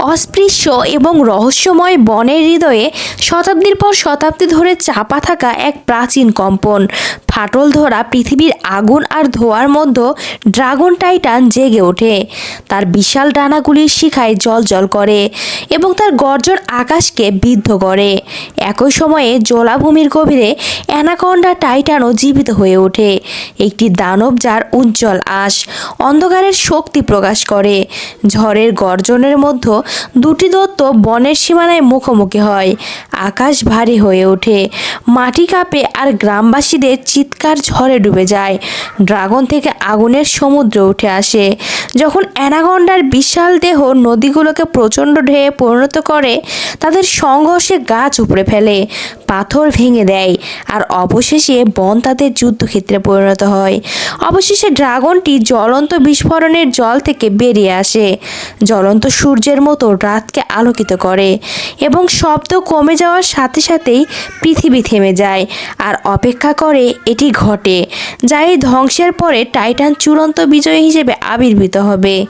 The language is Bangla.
অস্পৃশ্য এবং রহস্যময় বনের হৃদয়ে শতাব্দীর পর শতাব্দী ধরে চাপা থাকা এক প্রাচীন কম্পন। ফাটল ধরা পৃথিবীর আগুন আর ধোঁয়ার মধ্যে ড্রাগন টাইটান জেগে ওঠে। তার বিশাল ডানাগুলির শিখায় জল জল করে এবং তার গর্জন আকাশকে বিদ্ধ করে। একই সময়ে জলাভূমির গভীরে অ্যানাকন্ডা টাইটানও জীবিত হয়ে ওঠে। একটি দানব যার উজ্জ্বল আশ, অন্ধকারের শক্তি প্রকাশ করে। ঝড়ের গর্জনের মধ্যে দুটি দত্ত বনের সীমানায় মুখোমুখি হয়। আকাশ ভারী হয়ে ওঠে। মাটি কাঁপে আর গ্রামবাসীদের চিৎকার ঝড়ে ডুবে যায়। ড্রাগন থেকে আগুনের সমুদ্র উঠে আসে। যখন অ্যানাগন্ডার বিশাল দেহ নদীগুলোকে প্রচণ্ড ঢেয়ে পরিণত করে, তাদের সংঘর্ষে গাছ উপড়ে ফেলে, পাথর ভেঙে দেয় আর অবশেষে বন তাদের যুদ্ধক্ষেত্রে পরিণত হয়। অবশেষে ড্রাগনটি জ্বলন্ত বিস্ফোরণের জল থেকে বেরিয়ে আসে। জ্বলন্ত সূর্যের মতো রাতকে আলোকিত করে এবং শব্দ কমে যাওয়ার সাথে সাথেই পৃথিবী থেমে যায় আর অপেক্ষা করে এটি ঘটে, যা এই ধ্বংসের পরে টাইটান চূড়ান্ত বিজয়ী হিসেবে আবির্ভূত হবে।